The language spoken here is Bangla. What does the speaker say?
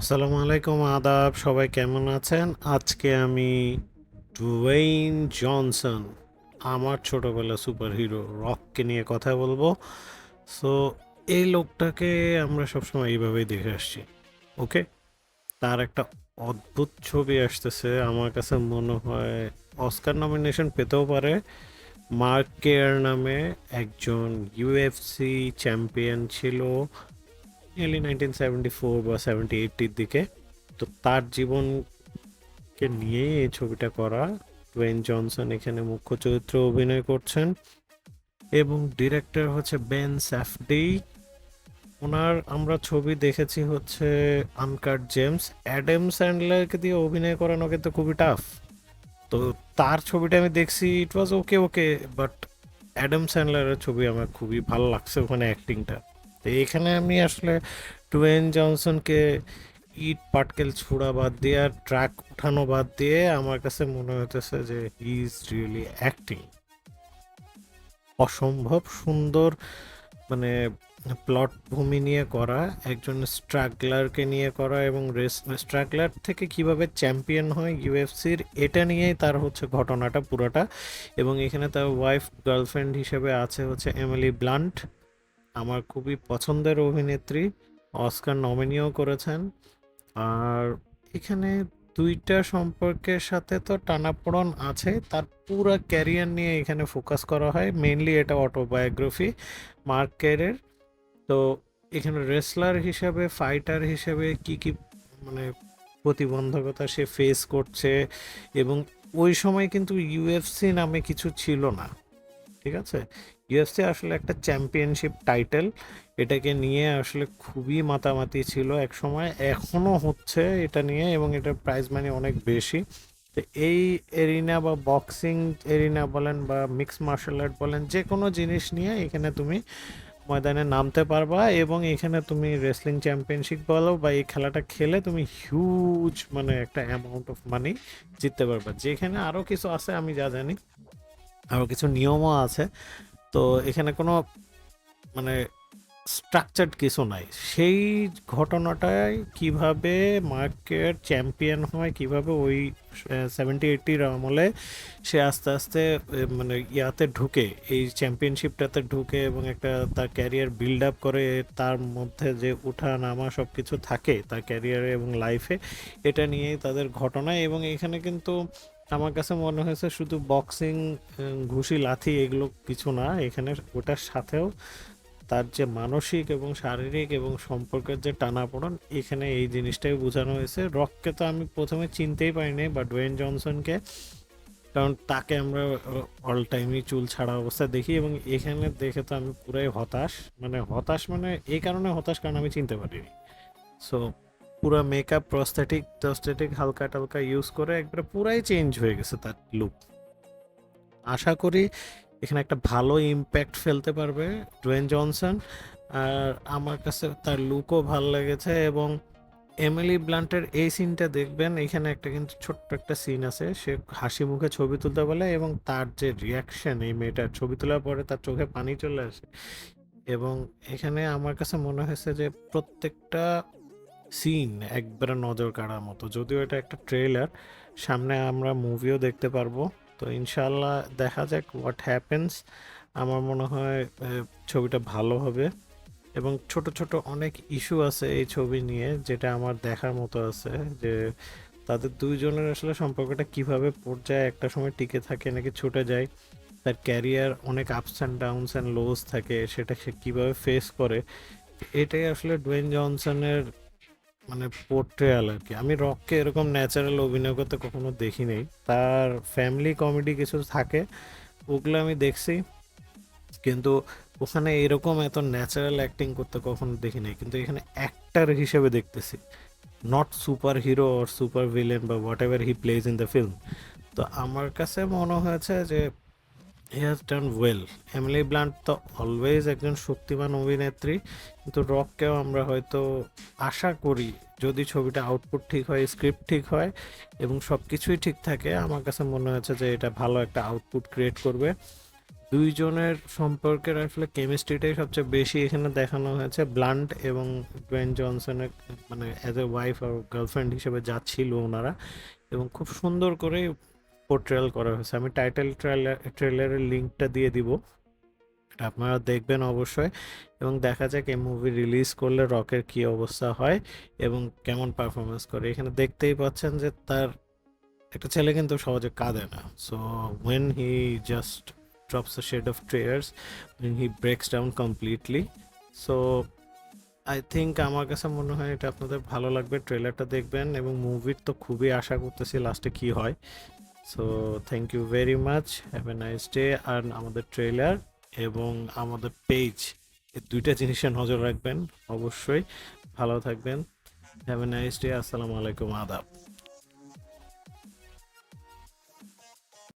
আসসালামু আলাইকুম, আদাব। সবাই কেমন আছেন? আজকে আমি ডুয়েইন জনসন, আমার ছোটোবেলা সুপার হিরো রককে নিয়ে কথা বলব। সো এই লোকটাকে আমরা সবসময় এইভাবেই দেখে আসছি ওকে তার একটা অদ্ভুত ছবি আসতেছে। আমার কাছে মনে হয় অস্কার নমিনেশন পেতেও পারে। মার্ক কেয়ার নামে একজন ইউএফসি চ্যাম্পিয়ন ছিল। নিয়ারলি নাইনটিন সেভেন্টি ফোর বা সেভেন্টি এইটির দিকে, তো তার জীবনকে নিয়ে এই ছবিটা করা ডোয়েন জনসন এখানে মুখ্য চরিত্রে অভিনয় করছেন এবং ডিরেক্টর হচ্ছে বেন স্যাফডি ওনার আমরা ছবি দেখেছি হচ্ছে আনকাট জেমস অ্যাডাম স্যান্ডলারকে দিয়ে অভিনয় করানো কিন্তু খুবই টাফ তো তার ছবিটা আমি দেখছি ইট ওয়াজ ওকে ওকে বাট অ্যাডাম স্যান্ডলারের ছবি আমার খুবই ভালো লাগছে ওখানে অ্যাক্টিংটা তো এখানে আমি আসলে টুয়েন জনসনকে ইট পাটকেল ছোড়া বাদ দিয়ে আর ট্র্যাক উঠানো বাদ দিয়ে আমার কাছে মনে হতেছে যে হি ইজ রিয়েলি অ্যাক্টিং অসম্ভব সুন্দর মানে প্লট ভূমি নিয়ে করা, একজন স্ট্রাগলারকে নিয়ে করা এবং রেস স্ট্রাগলার থেকে কীভাবে চ্যাম্পিয়ন হয় ইউএফসির এটা নিয়েই তার হচ্ছে ঘটনাটা পুরোটা এবং এখানে তার ওয়াইফ গার্লফ্রেন্ড হিসেবে আছে হচ্ছে এমিলি ব্লান্ট আমার খুবই পছন্দের অভিনেত্রী, অস্কার নমিনিও করেছেন। আর এখানে দুইটা সম্পর্কের সাথে তো টানাপোড়ন আছে, তার পুরো ক্যারিয়ার নিয়ে এখানে ফোকাস করা হয়। মেনলি এটা অটোবায়োগ্রাফি মার্ক কেরের তো এখানে রেসলার হিসাবে ফাইটার হিসাবে কি কি মানে প্রতিবন্ধকতা সে ফেস করছে এবং ওই সময় কিন্তু ইউএফসি নামে কিছু ছিল না, ঠিক আছে? ইউএফসি আসলে একটা চ্যাম্পিয়নশিপ টাইটেল এটাকে নিয়ে আসলে খুবই মাতামাতি ছিল এক সময় এখনও হচ্ছে এটা নিয়ে এবং এটার প্রাইজ মানি অনেক বেশি। তো এই এরিনা বা বক্সিং এরিনা বলেন বা মিক্স মার্শাল আর্ট বলেন যে কোনো জিনিস নিয়ে এখানে তুমি ময়দানে নামতে পারবা এবং এখানে তুমি রেসলিং চ্যাম্পিয়নশিপ বলো বা এই খেলাটা খেলে তুমি হিউজ মানে একটা অ্যামাউন্ট অফ মানি জিততে পারবা। যেখানে আরও কিছু আছে আমি যা জানি আরও কিছু নিয়মও আছে। তো এখানে কোনো মানে স্ট্রাকচার্ড কিছু নাই। সেই ঘটনাটায় কীভাবে মার্কেট চ্যাম্পিয়ন হয়, কীভাবে ওই সেভেন্টি এইটির আমলে সে আস্তে আস্তে মানে ইয়াতে ঢুকে, এই চ্যাম্পিয়নশিপটাতে ঢুকে এবং একটা তার ক্যারিয়ার বিল্ড আপ করে, তার মধ্যে যে উঠা নামা সব কিছু থাকে তার ক্যারিয়ারে এবং লাইফে এটা নিয়েই তাদের ঘটনা এবং এখানে কিন্তু আমার কাছে মনে হয়েছে শুধু বক্সিং ঘুষি, লাথি এগুলো কিছু না, এখানে ওটার সাথেও তার যে মানসিক এবং শারীরিক এবং সম্পর্কের যে টানাপোড়েন, এখানে এই জিনিসটাই বোঝানো হয়েছে। রককে তো আমি প্রথমে চিনতেই পারিনি, বা ডোয়েন জনসনকে কারণ তাকে আমরা অল টাইমই চুল ছাড়া অবস্থায় দেখি এবং এখানে দেখে তো আমি পুরাই হতাশ। মানে হতাশ মানে এই কারণে হতাশ, কারণ আমি চিনতে পারিনি। সো পুরো মেকআপ প্রস্থেটিক প্রস্থেটিক হালকা টালকা ইউজ করে একবারে পুরাই চেঞ্জ হয়ে গেছে তার লুক আশা করি এখানে একটা ভালো ইম্প্যাক্ট ফেলতে পারবে ডোয়েন জনসন আর আমার কাছে তার লুকও ভালো লেগেছে এবং এমিলি ব্লান্টের এই সিনটা দেখবেন, এখানে একটা কিন্তু ছোট্ট একটা সিন আছে। সে হাসি মুখে ছবি তুলতে বলে এবং তার যে রিয়াকশন এই মেয়েটার, ছবি তোলার পরে তার চোখে পানি চলে আসে। এবং এখানে আমার কাছে মনে হয়েছে যে প্রত্যেকটা সিন একবারে নজর কাড়ার মতো। যদিও এটা একটা ট্রেলার সামনে আমরা মুভিও দেখতে পারব। তো ইনশাল্লাহ দেখা যাক হোয়াট হ্যাপেন্স আমার মনে হয় ছবিটা ভালো হবে। এবং ছোট ছোট অনেক ইস্যু আছে এই ছবি নিয়ে, যেটা আমার দেখার মতো আছে। যে তাদের দুইজনের আসলে সম্পর্কটা কীভাবে পর্যায়ে একটা সময় টিকে থাকে, নাকি ছুটে যায়, তার ক্যারিয়ার অনেক ups and downs and lows থাকে, সেটা সে কীভাবে ফেস করে, এটাই আসলে ডোয়েন জনসনের মানে পোর্ট্রেয়াল আর কি আমি রককে এরকম ন্যাচারাল অভিনয় করতে কখনো দেখি নাই তার ফ্যামিলি কমেডি কিছু থাকে, ওগুলো আমি দেখছি। কিন্তু ওখানে এরকম এত ন্যাচারাল অ্যাক্টিং করতে কখনো দেখি নাই কিন্তু এখানে অ্যাক্টার হিসেবে দেখতেছি। Not superhero or super villain বা whatever he plays in the film তো আমার কাছে মনে হয়েছে যে he has done well Emily Blunt তো অলওয়েজ একজন শক্তিমান অভিনেত্রী। কিন্তু রককেও আমরা হয়তো আশা করি যদি ছবিটা আউটপুট ঠিক হয় স্ক্রিপ্ট ঠিক হয় এবং সব কিছুই ঠিক থাকে, আমার কাছে মনে হয়েছে যে এটা ভালো একটা আউটপুট ক্রিয়েট করবে। দুইজনের সম্পর্কের আসলে কেমিস্ট্রিটাই সবচেয়ে বেশি এখানে দেখানো হয়েছে। ব্লান্ট এবং ডোয়েন জনসনের মানে অ্যাজ এ ওয়াইফ আর গার্লফ্রেন্ড হিসেবে যা ছিল ওনারা এবং খুব সুন্দর করে পোর্ট্রেয়াল করা হয়েছে। আমি টাইটেল ট্রেলার ট্রেলারের লিঙ্কটা দিয়ে দিব। আপনারা দেখবেন অবশ্যই। এবং দেখা যাক এই মুভি রিলিজ করলে রকের কি অবস্থা হয় এবং কেমন পারফরমেন্স করে। এখানে দেখতেই পাচ্ছেন যে তার একটা ছেলে কিন্তু সহজে কাঁদে না। So when he just drops a shade of tears when he breaks down completely. So I think আমার কাছে মনে হয় এটা আপনাদের ভালো লাগবে। ট্রেলারটা দেখবেন এবং মুভির তো খুবই আশা করতেছি লাস্টে কি হয়। So thank you very much have a nice day আর আমাদের ট্রেলার এবং আমাদের পেজ এই দুইটা জিনিসে নজর রাখবেন, অবশ্যই। ভালো থাকবেন। হ্যাভ এ নাইস ডে আসসালামু আলাইকুম, আদাব।